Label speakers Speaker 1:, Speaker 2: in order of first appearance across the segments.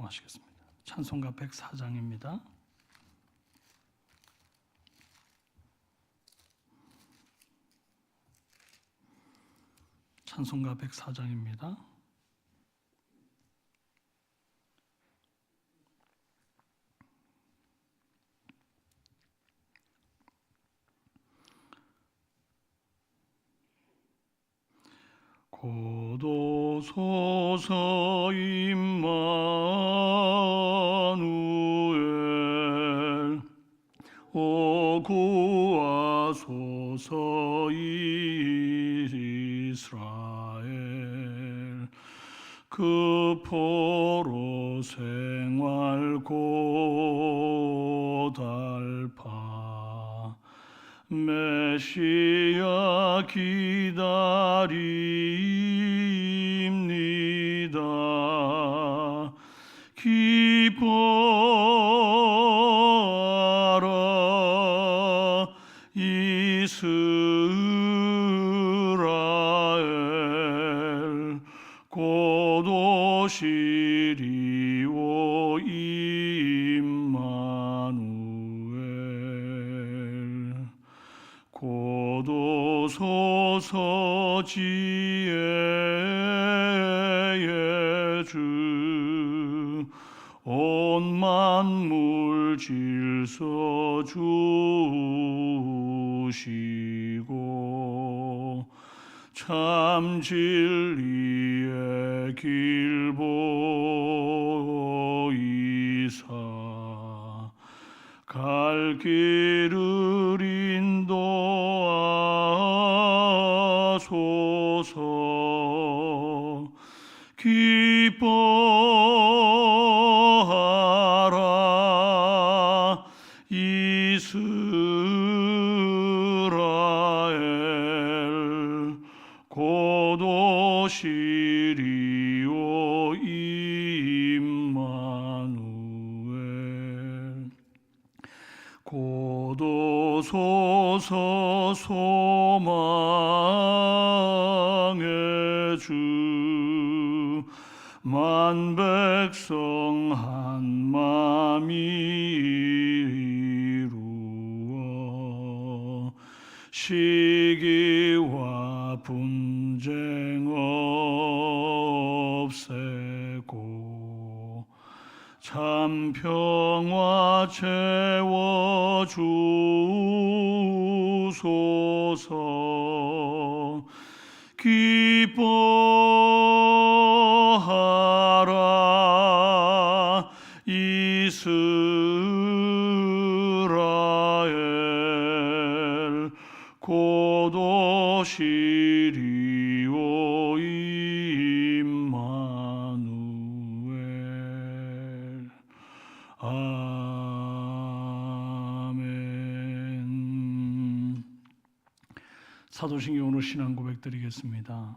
Speaker 1: 합동하시겠습니다. 찬송가 104장입니다. 찬송가 104장입니다. 고도소서 그 포로 생활 고달파. 메시아 기다립 지혜의 주 온 만물 질서 주시고 참 진리의 길 보이사 갈 길을 오소서 소망의 주 만 백성 한 맘이 이루어 시기와 분쟁 없애고 참 평화 채워 기뻐하라. 이스라엘 곧 오시리오 임마누엘. 아멘. 사도신경으로 신앙 고백 드리겠습니다.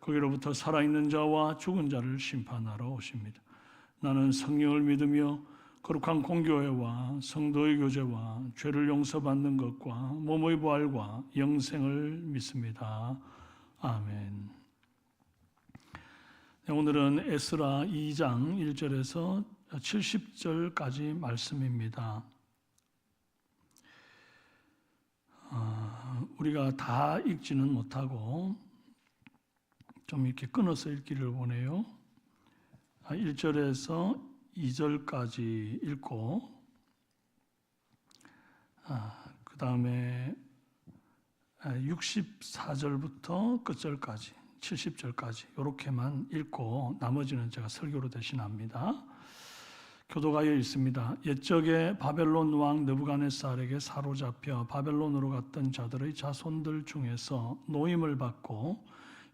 Speaker 1: 거기로부터 살아있는 자와 죽은 자를 심판하러 오십니다. 나는 성령을 믿으며 거룩한 공교회와 성도의 교제와 죄를 용서받는 것과 몸의 부활과 영생을 믿습니다. 아멘. 네, 오늘은 에스라 2장 1절에서 70절까지 말씀입니다. 아, 우리가 다 읽지는 못하고 좀 이렇게 끊어서 읽기를 원해요. 1절에서 2절까지 읽고 그 다음에 64절부터 끝절까지 70절까지 이렇게만 읽고 나머지는 제가 설교로 대신합니다. 교도가에 있습니다. 옛적에 바벨론 왕 느부갓네살에게 사로잡혀 바벨론으로 갔던 자들의 자손들 중에서 노임을 받고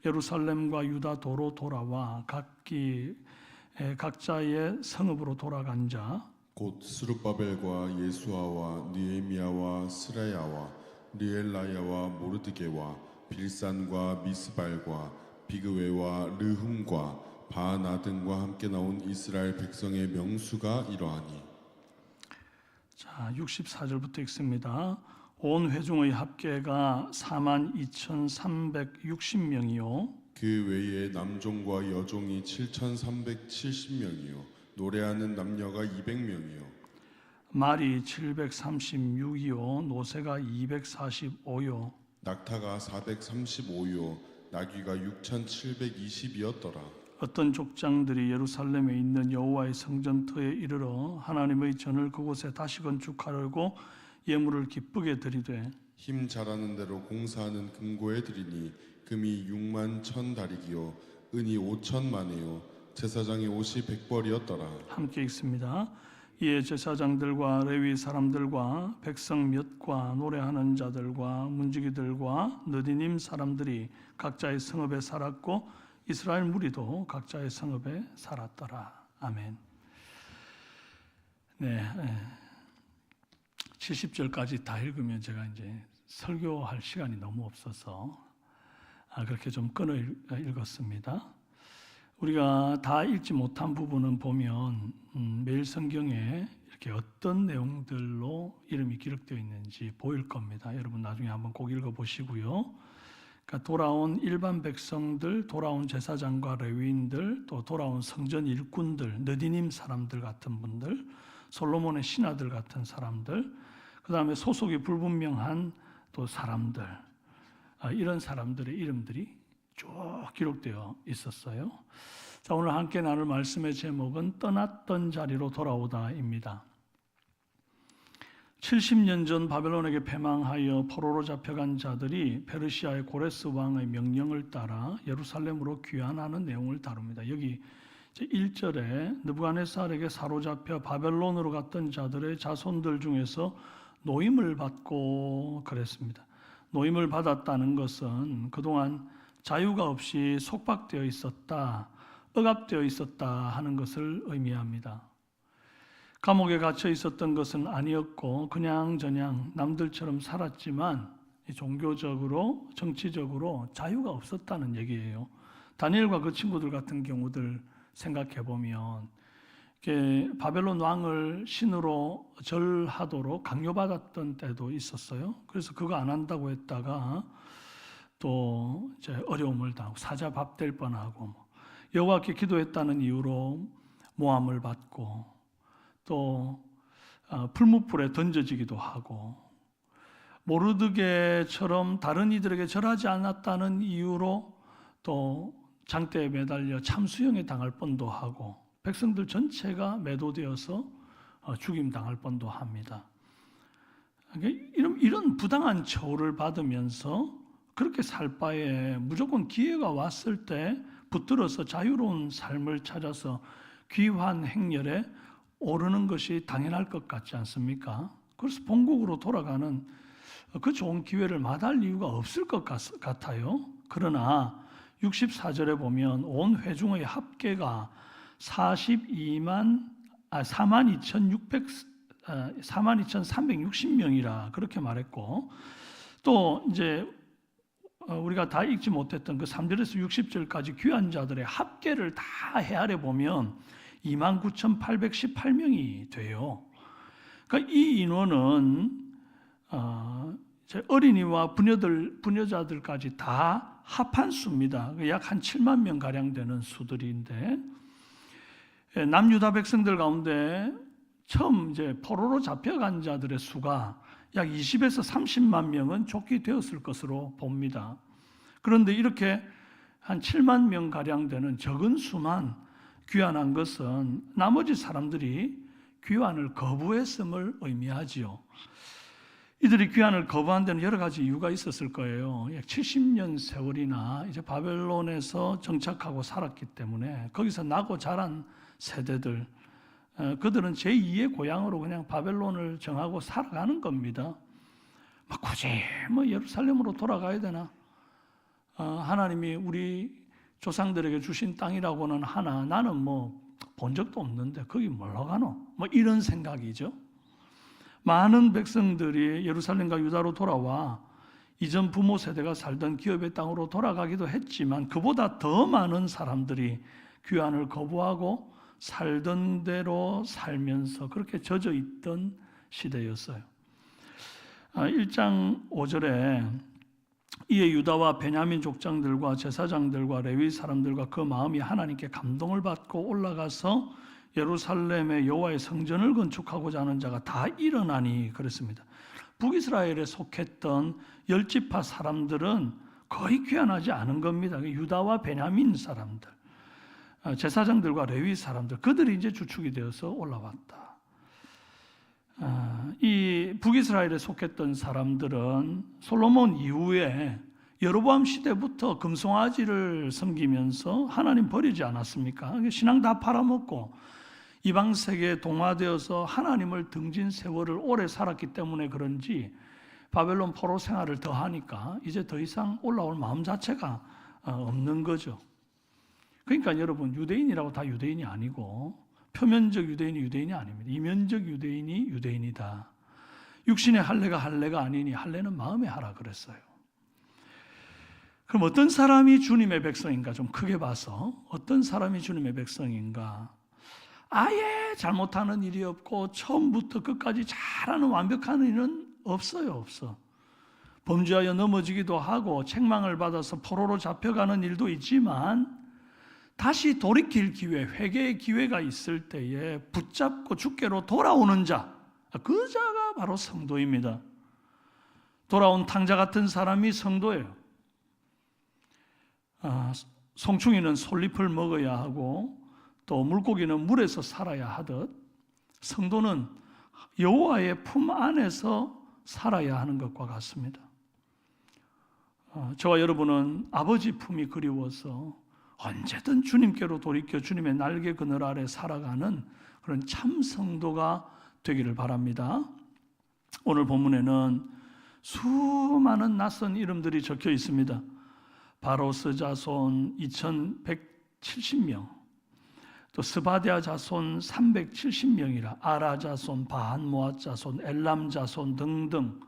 Speaker 1: 예루살렘과 유다 도로 돌아와 각기 각자의 성읍으로 돌아간 자
Speaker 2: 곧 스룹바벨과 예수아와 느헤미야와 스라야와 리엘라야와 모르드게와 빌산과 미스발과 비그웨와 르흠과 바나 등과 함께 나온 이스라엘 백성의 명수가 이러하니
Speaker 1: 자, 64절부터 읽습니다. 온 회중의 합계가 4만 2,360명이요.
Speaker 2: 그 외에 남종과 여종이 7,370명이요 노래하는 남녀가 200명이요
Speaker 1: 말이 736이요. 노새가 245요.
Speaker 2: 낙타가 435요 나귀가 6,720이었더라
Speaker 1: 어떤 족장들이 예루살렘에 있는 여호와의 성전터에 이르러 하나님의 전을 그곳에 다시 건축하려고 예물을 기쁘게 드리되
Speaker 2: 힘 잘하는 대로 공사하는 금고에 드리니 금이 6만 천 다리기요 은이 5천 만에요 제사장의 옷이 백벌이었더라
Speaker 1: 함께 읽습니다. 이에 제사장들과 레위 사람들과 백성 몇과 노래하는 자들과 문지기들과 느디님 사람들이 각자의 성읍에 살았고 이스라엘 무리도 각자의 성읍에 살았더라. 아멘. 네, 70절까지 다 읽으면 제가 이제 설교할 시간이 너무 없어서 아, 그렇게 좀 끊어 읽- 읽었습니다. 우리가 다 읽지 못한 부분은 보면 음, 매일 성경에 이렇게 어떤 내용들로 이름이 기록되어 있는지 보일 겁니다. 여러분 나중에 한번 꼭 읽어 보시고요. 그러니까 돌아온 일반 백성들, 돌아온 제사장과 레위인들, 또 돌아온 성전 일꾼들, 느디님 사람들 같은 분들, 솔로몬의 신하들 같은 사람들, 그 다음에 소속이 불분명한 또 사람들, 아, 이런 사람들의 이름들이 쭉 기록되어 있었어요. 자, 오늘 함께 나눌 말씀의 제목은 떠났던 자리로 돌아오다입니다. 70년 전 바벨론에게 패망하여 포로로 잡혀간 자들이 페르시아의 고레스 왕의 명령을 따라 예루살렘으로 귀환하는 내용을 다룹니다. 여기 1절에 느부갓네살에게 사로잡혀 바벨론으로 갔던 자들의 자손들 중에서 노임을 받고 그랬습니다. 노임을 받았다는 것은 그동안 자유가 없이 속박되어 있었다, 억압되어 있었다 하는 것을 의미합니다. 감옥에 갇혀 있었던 것은 아니었고 그냥 저냥 남들처럼 살았지만 종교적으로 정치적으로 자유가 없었다는 얘기예요. 다니엘과 그 친구들 같은 경우들 생각해 보면 바벨론 왕을 신으로 절하도록 강요받았던 때도 있었어요. 그래서 그거 안 한다고 했다가 또 어려움을 당하고 사자 밥 될 뻔하고 뭐 여호와께 기도했다는 이유로 모함을 받고 또 어, 풀무불에 던져지기도 하고 모르드게처럼 다른 이들에게 절하지 않았다는 이유로 또 장대에 매달려 참수형에 당할 뻔도 하고 백성들 전체가 매도되어서 어, 죽임 당할 뻔도 합니다. 이런 부당한 처우를 받으면서 그렇게 살 바에 무조건 기회가 왔을 때 붙들어서 자유로운 삶을 찾아서 귀환 행렬에 오르는 것이 당연할 것 같지 않습니까? 그래서 본국으로 돌아가는 그 좋은 기회를 마다할 이유가 없을 것 같- 같아요. 그러나 64절에 보면 온 회중의 합계가 42만 아 4만 2,600 아, 4만 2,360명이라 그렇게 말했고 또 이제 어, 우리가 다 읽지 못했던 그 3절에서 60절까지 귀한 자들의 합계를 다 헤아려 보면 29,818명이 돼요. 그러니까 이 인원은 어, 어린이와 부녀들 부녀자들까지 다 합한 수입니다. 약 한 7만 명 가량 되는 수들인데 예, 남유다 백성들 가운데 처음 이제 포로로 잡혀간 자들의 수가 약 20에서 30만 명은 족기되었을 것으로 봅니다. 그런데 이렇게 한 7만 명 가량 되는 적은 수만 귀환한 것은 나머지 사람들이 귀환을 거부했음을 의미하지요. 이들이 귀환을 거부한 데는 여러 가지 이유가 있었을 거예요. 약 70년 세월이나 이제 바벨론에서 정착하고 살았기 때문에 거기서 나고 자란 세대들 어, 그들은 제2의 고향으로 그냥 바벨론을 정하고 살아가는 겁니다. 뭐 굳이 뭐 예루살렘으로 돌아가야 되나? 어, 하나님이 우리 조상들에게 주신 땅이라고는 하나 나는 뭐 본 적도 없는데 거기 뭘로 가노? 뭐 이런 생각이죠. 많은 백성들이 예루살렘과 유다로 돌아와 이전 부모 세대가 살던 기업의 땅으로 돌아가기도 했지만 그보다 더 많은 사람들이 귀환을 거부하고 살던 대로 살면서 그렇게 젖어 있던 시대였어요. 아, 1장 5절에 이에 유다와 베냐민 족장들과 제사장들과 레위 사람들과 그 마음이 하나님께 감동을 받고 올라가서 예루살렘의 여호와의 성전을 건축하고자 하는 자가 다 일어나니 그랬습니다. 북이스라엘에 속했던 열 지파 사람들은 거의 귀환하지 않은 겁니다. 유다와 베냐민 사람들, 아, 제사장들과 레위 사람들 그들이 이제 주축이 되어서 올라왔다. 아, 이 북이스라엘에 속했던 사람들은 솔로몬 이후에 여로보암 시대부터 금송아지를 섬기면서 하나님 버리지 않았습니까? 신앙 다 팔아먹고 이방 세계에 동화되어서 하나님을 등진 세월을 오래 살았기 때문에 그런지 바벨론 포로 생활을 더 하니까 이제 더 이상 올라올 마음 자체가 어, 없는 거죠. 그러니까 여러분 유대인이라고 다 유대인이 아니고 표면적 유대인이 유대인이 아닙니다. 이면적 유대인이 유대인이다. 육신의 할례가 할례가 아니니 할례는 마음의 하라 그랬어요. 그럼 어떤 사람이 주님의 백성인가 좀 크게 봐서 어떤 사람이 주님의 백성인가 아예 잘못하는 일이 없고 처음부터 끝까지 잘하는 완벽한 일은 없어요 없어 범죄하여 넘어지기도 하고 책망을 받아서 포로로 잡혀가는 일도 있지만 다시 돌이킬 기회, 회개의 기회가 있을 때에 붙잡고 주께로 돌아오는 자, 그 자가 바로 성도입니다. 돌아온 탕자 같은 사람이 성도예요. 아, 송충이는 솔잎을 먹어야 하고 또 물고기는 물에서 살아야 하듯 성도는 여호와의 품 안에서 살아야 하는 것과 같습니다. 아, 저와 여러분은 아버지 품이 그리워서 언제든 주님께로 돌이켜 주님의 날개 그늘 아래 살아가는 그런 참 성도가 되기를 바랍니다. 오늘 본문에는 수많은 낯선 이름들이 적혀 있습니다. 바로스 자손 2170명, 또 스바디아 자손 370명이라 아라 자손, 바한 모아 자손, 엘람 자손 등등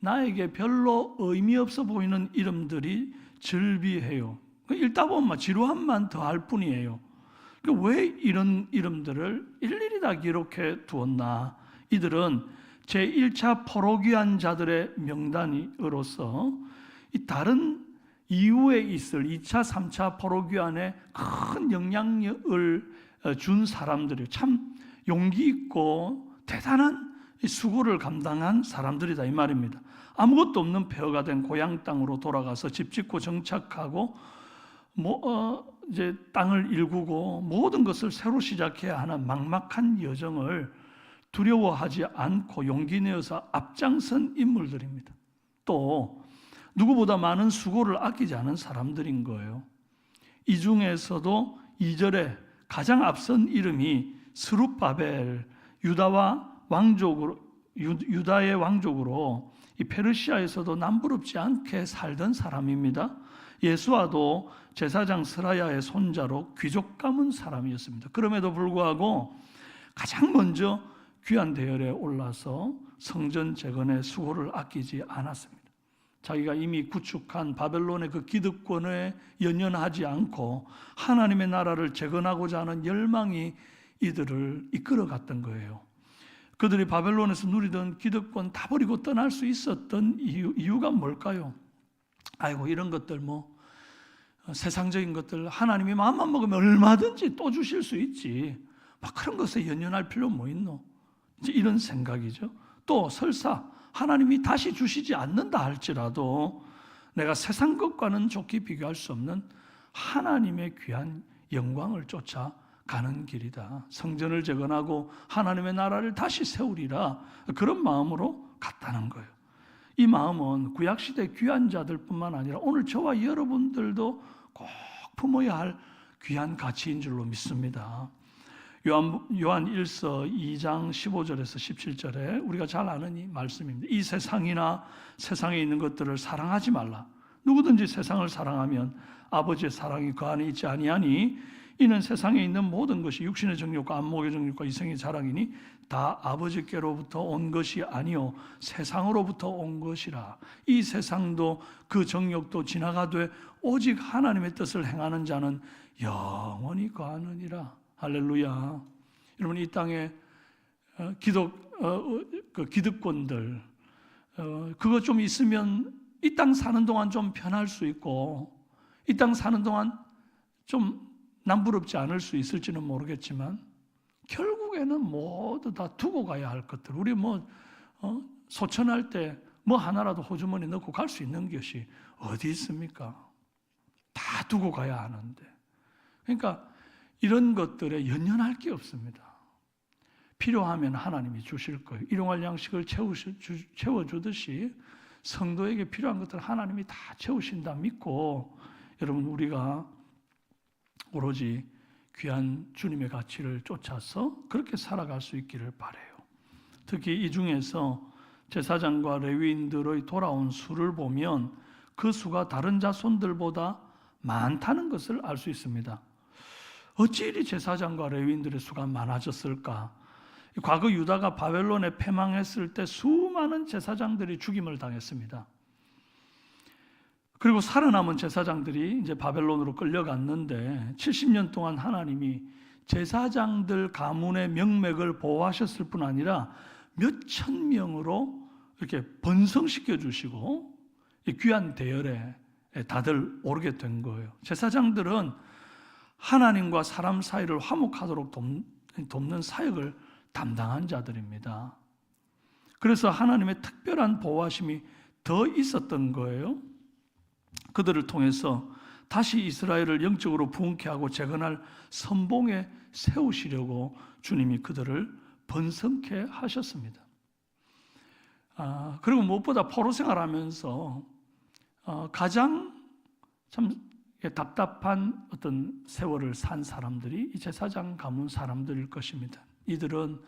Speaker 1: 나에게 별로 의미 없어 보이는 이름들이 즐비해요. 읽다 보면 지루함만 더할 뿐이에요. 왜 이런 이름들을 일일이 다 기록해 두었나? 이들은 제1차 포로귀한 자들의 명단으로서 이 다른 이후에 있을 2차, 3차 포로귀환에 큰 영향력을 준 사람들이 참 용기 있고 대단한 수고를 감당한 사람들이다 이 말입니다. 아무것도 없는 폐허가 된 고향 땅으로 돌아가서 집 짓고 정착하고 뭐 어, 이제 땅을 일구고 모든 것을 새로 시작해야 하는 막막한 여정을 두려워하지 않고 용기 내어서 앞장선 인물들입니다. 또 누구보다 많은 수고를 아끼지 않은 사람들인 거예요. 이 중에서도 2절에 가장 앞선 이름이 스룹바벨 유다와 왕족으로 유, 다의 왕족으로 이 페르시아에서도 남부럽지 않게 살던 사람입니다. 예수와도 제사장 스라야의 손자로 귀족 가문 사람이었습니다. 그럼에도 불구하고 가장 먼저 귀한 대열에 올라서 성전 재건의 수고를 아끼지 않았습니다. 자기가 이미 구축한 바벨론의 그 기득권에 연연하지 않고 하나님의 나라를 재건하고자 하는 열망이 이들을 이끌어갔던 거예요. 그들이 바벨론에서 누리던 기득권 다 버리고 떠날 수 있었던 이유, 이유가 뭘까요? 아이고 이런 것들 뭐 세상적인 것들 하나님이 마음만 먹으면 얼마든지 또 주실 수 있지. 막 그런 것에 연연할 필요 뭐 있노? 이제 이런 생각이죠. 또 설사 하나님이 다시 주시지 않는다 할지라도 내가 세상 것과는 좋게 비교할 수 없는 하나님의 귀한 영광을 쫓아 가는 길이다. 성전을 재건하고 하나님의 나라를 다시 세우리라. 그런 마음으로 갔다는 거예요. 이 마음은 구약시대 귀한 자들뿐만 아니라 오늘 저와 여러분들도 꼭 품어야 할 귀한 가치인 줄로 믿습니다. 요한, 요한 1서 2장 15절에서 17절에 우리가 잘 아는 이 말씀입니다. 이 세상이나 세상에 있는 것들을 사랑하지 말라. 누구든지 세상을 사랑하면 아버지의 사랑이 그 안에 있지 아니하니 이는 세상에 있는 모든 것이 육신의 정욕과 안목의 정욕과 이성의 자랑이니 다 아버지께로부터 온 것이 아니요 세상으로부터 온 것이라. 이 세상도 그 정욕도 지나가되 오직 하나님의 뜻을 행하는 자는 영원히 거하느니라. 할렐루야. 여러분 이 땅에 어, 기독 어, 어, 그 기득권들 어, 그거 좀 있으면 이 땅 사는 동안 좀 편할 수 있고 이 땅 사는 동안 좀 남부럽지 않을 수 있을지는 모르겠지만 결국에는 모두 다 두고 가야 할 것들. 우리 뭐 어? 소천할 때 뭐 하나라도 호주머니 넣고 갈 수 있는 것이 어디 있습니까? 다 두고 가야 하는데. 그러니까 이런 것들에 연연할 게 없습니다. 필요하면 하나님이 주실 거예요. 일용할 양식을 채우시, 주, 채워주듯이 성도에게 필요한 것들을 하나님이 다 채우신다 믿고 여러분 우리가 오로지 귀한 주님의 가치를 쫓아서 그렇게 살아갈 수 있기를 바래요. 특히 이 중에서 제사장과 레위인들의 돌아온 수를 보면 그 수가 다른 자손들보다 많다는 것을 알 수 있습니다. 어찌 이리 제사장과 레위인들의 수가 많아졌을까? 과거 유다가 바벨론에 패망했을 때 수많은 제사장들이 죽임을 당했습니다. 그리고 살아남은 제사장들이 이제 바벨론으로 끌려갔는데 70년 동안 하나님이 제사장들 가문의 명맥을 보호하셨을 뿐 아니라 몇 천 명으로 이렇게 번성시켜 주시고 이 귀한 대열에 다들 오르게 된 거예요. 제사장들은 하나님과 사람 사이를 화목하도록 돕- 돕는 사역을 담당한 자들입니다. 그래서 하나님의 특별한 보호하심이 더 있었던 거예요. 그들을 통해서 다시 이스라엘을 영적으로 부흥케 하고 재건할 선봉에 세우시려고 주님이 그들을 번성케 하셨습니다. 아, 그리고 무엇보다 포로 생활하면서 어, 가장 참 답답한 어떤 세월을 산 사람들이 이 제사장 가문 사람들일 것입니다. 이들은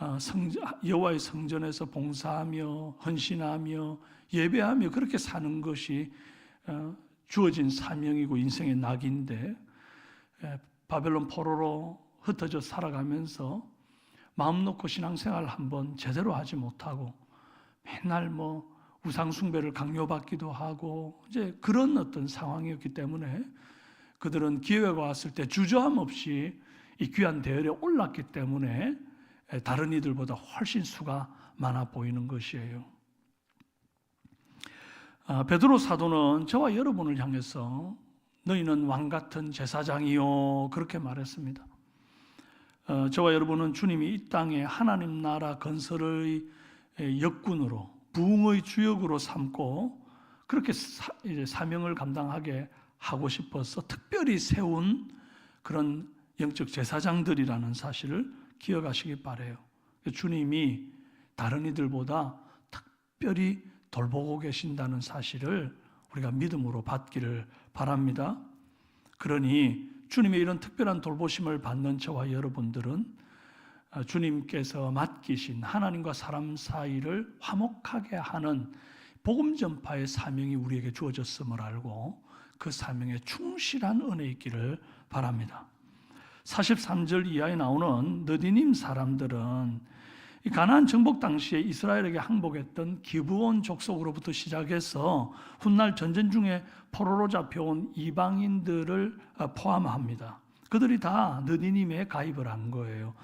Speaker 1: 어, 성, 여호와의 성전에서 봉사하며 헌신하며 예배하며 그렇게 사는 것이 어, 주어진 사명이고 인생의 낙인데 에, 바벨론 포로로 흩어져 살아가면서 마음 놓고 신앙생활 한번 제대로 하지 못하고 맨날 뭐 우상 숭배를 강요받기도 하고 이제 그런 어떤 상황이었기 때문에 그들은 기회가 왔을 때 주저함 없이 이 귀한 대열에 올랐기 때문에 에, 다른 이들보다 훨씬 수가 많아 보이는 것이에요. 아, 베드로 사도는 저와 여러분을 향해서 너희는 왕 같은 제사장이요 그렇게 말했습니다. 어, 저와 여러분은 주님이 이 땅에 하나님 나라 건설의 에, 역군으로 부흥의 주역으로 삼고 그렇게 사명을 감당하게 하고 싶어서 특별히 세운 그런 영적 제사장들이라는 사실을 기억하시기 바래요. 주님이 다른 이들보다 특별히 돌보고 계신다는 사실을 우리가 믿음으로 받기를 바랍니다. 그러니 주님의 이런 특별한 돌보심을 받는 저와 여러분들은 어, 주님께서 맡기신 하나님과 사람 사이를 화목하게 하는 복음 전파의 사명이 우리에게 주어졌음을 알고 그 사명에 충실한 은혜 있기를 바랍니다. 43절 이하에 나오는 느디님 사람들은 이 가나안 정복 당시에 이스라엘에게 항복했던 기브온 족속으로부터 시작해서 훗날 전쟁 중에 포로로 잡혀온 이방인들을 어, 포함합니다. 그들이 다 느디님에 가입을 한 거예요.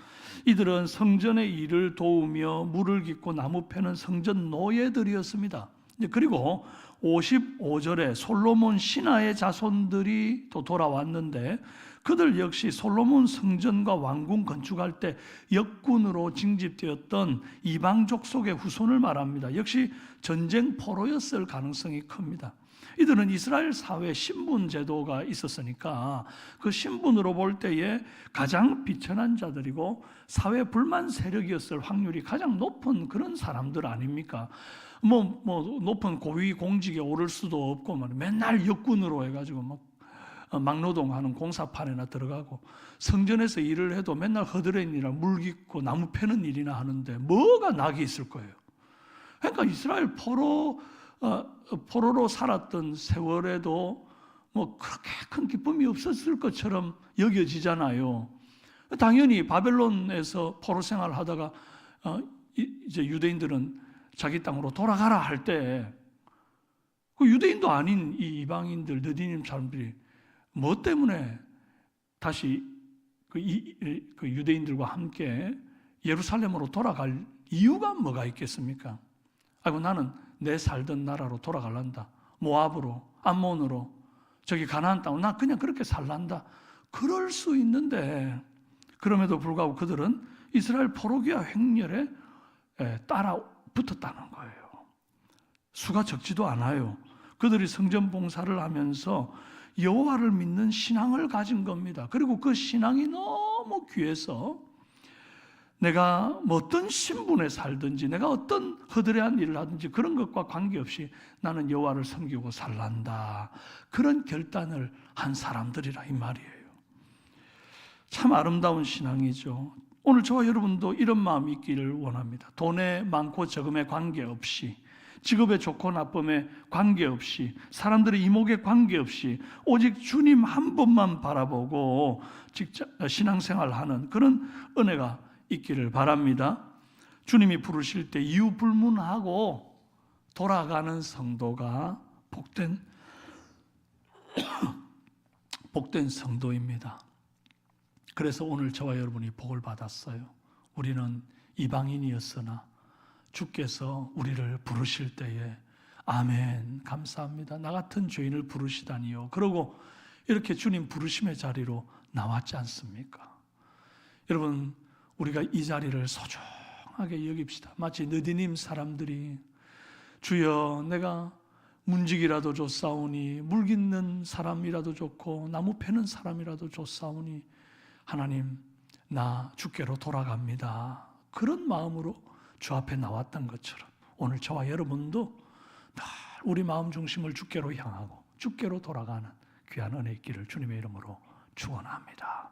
Speaker 1: 이들은 성전의 일을 도우며 물을 깃고 나무 패는 성전 노예들이었습니다. 그리고 55절에 솔로몬 신하의 자손들이 또 돌아왔는데 그들 역시 솔로몬 성전과 왕궁 건축할 때 역군으로 징집되었던 이방족 속의 후손을 말합니다. 역시 전쟁 포로였을 가능성이 큽니다. 이들은 이스라엘 사회 신분 제도가 있었으니까 그 신분으로 볼 때에 가장 비천한 자들이고 사회 불만 세력이었을 확률이 가장 높은 그런 사람들 아닙니까? 뭐, 뭐 높은 고위 공직에 오를 수도 없고 말 맨날 역군으로 해가지고 막 어, 막노동하는 공사판에나 들어가고 성전에서 일을 해도 맨날 허드렛일이나 물 깃고 나무 패는 일이나 하는데 뭐가 낙이 있을 거예요. 그러니까 이스라엘 포로 어, 포로로 살았던 세월에도 뭐 그렇게 큰 기쁨이 없었을 것처럼 여겨지잖아요. 당연히 바벨론에서 포로 생활 하다가 어, 이- 이제 유대인들은 자기 땅으로 돌아가라 할 때 그 유대인도 아닌 이 이방인들 느디님 사람들이 뭐 때문에 다시 그, 이, 이- 그 유대인들과 함께 예루살렘으로 돌아갈 이유가 뭐가 있겠습니까? 아이고 나는 내 살던 나라로 돌아갈란다. 모압으로, 암몬으로, 저기 가나안 땅으로 나 그냥 그렇게 살란다. 그럴 수 있는데 그럼에도 불구하고 그들은 이스라엘 포로기와 횡렬에 에, 따라 붙었다는 거예요. 수가 적지도 않아요. 그들이 성전 봉사를 하면서 여호와를 믿는 신앙을 가진 겁니다. 그리고 그 신앙이 너무 귀해서 내가 뭐 어떤 신분에 살든지 내가 어떤 허드레한 일을 하든지 그런 것과 관계없이 나는 여호와를 섬기고 살란다. 그런 결단을 한 사람들이라 이 말이에요. 참 아름다운 신앙이죠. 오늘 저와 여러분도 이런 마음이 있기를 원합니다. 돈에 많고 적음에 관계없이 직업의 좋고 나쁨에 관계없이 사람들의 이목에 관계없이 오직 주님 한 분만 바라보고 직접 신앙생활하는 그런 은혜가 있기를 바랍니다. 주님이 부르실 때 이유 불문하고 돌아가는 성도가 복된 복된 성도입니다. 그래서 오늘 저와 여러분이 복을 받았어요. 우리는 이방인이었으나 주께서 우리를 부르실 때에 아멘 감사합니다. 나 같은 죄인을 부르시다니요. 그러고 이렇게 주님 부르심의 자리로 나왔지 않습니까? 여러분 우리가 이 자리를 소중하게 여깁시다. 마치 느디님 사람들이 주여 내가 문직이라도 줬사오니 물 깃는 사람이라도 좋고 나무 패는 사람이라도 줬사오니 하나님 나 주께로 돌아갑니다. 그런 마음으로 주 앞에 나왔던 것처럼 오늘 저와 여러분도 늘 우리 마음 중심을 주께로 향하고 주께로 돌아가는 귀한 은혜 있기를 주님의 이름으로 축원합니다.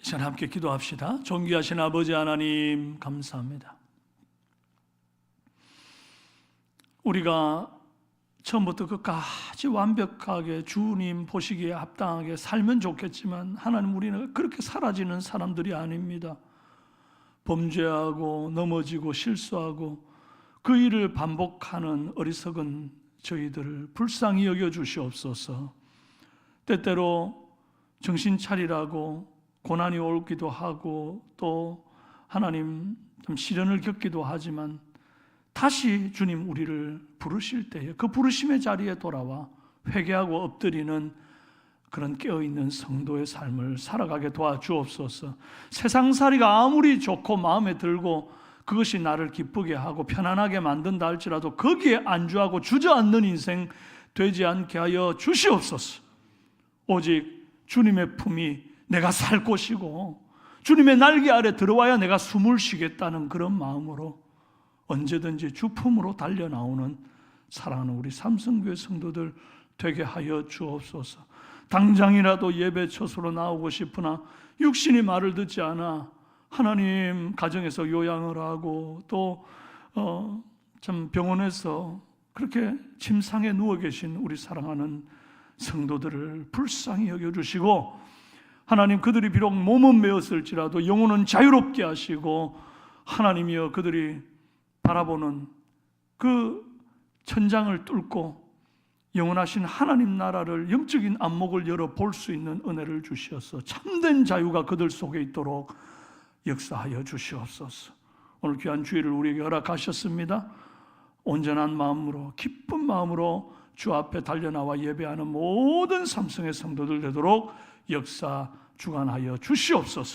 Speaker 1: 이 시간 함께 기도합시다. 존귀하신 아버지 하나님 감사합니다. 우리가 처음부터 끝까지 완벽하게 주님 보시기에 합당하게 살면 좋겠지만 하나님 우리는 그렇게 사라지는 사람들이 아닙니다. 범죄하고 넘어지고 실수하고 그 일을 반복하는 어리석은 저희들을 불쌍히 여겨 주시옵소서. 때때로 정신 차리라고 고난이 올기도 하고 또 하나님 좀 시련을 겪기도 하지만 다시 주님 우리를 부르실 때에 그 부르심의 자리에 돌아와 회개하고 엎드리는 그런 깨어있는 성도의 삶을 살아가게 도와주옵소서. 세상살이가 아무리 좋고 마음에 들고 그것이 나를 기쁘게 하고 편안하게 만든다 할지라도 거기에 안주하고 주저앉는 인생 되지 않게 하여 주시옵소서. 오직 주님의 품이 내가 살 곳이고 주님의 날개 아래 들어와야 내가 숨을 쉬겠다는 그런 마음으로 언제든지 주품으로 달려 나오는 사랑하는 우리 삼성교회 성도들 되게 하여 주옵소서. 당장이라도 예배 처소로 나오고 싶으나 육신이 말을 듣지 않아 하나님 가정에서 요양을 하고 또어참 병원에서 그렇게 침상에 누워 계신 우리 사랑하는 성도들을 불쌍히 여겨 주시고 하나님 그들이 비록 몸은 메었을지라도 영혼은 자유롭게 하시고 하나님이여 그들이 바라보는 그 천장을 뚫고 영원하신 하나님 나라를 영적인 안목을 열어 볼 수 있는 은혜를 주시어서 참된 자유가 그들 속에 있도록 역사하여 주시옵소서. 오늘 귀한 주의를 우리에게 허락하셨습니다. 온전한 마음으로 기쁜 마음으로 주 앞에 달려나와 예배하는 모든 삼성의 성도들 되도록 역사 주관하여 주시옵소서.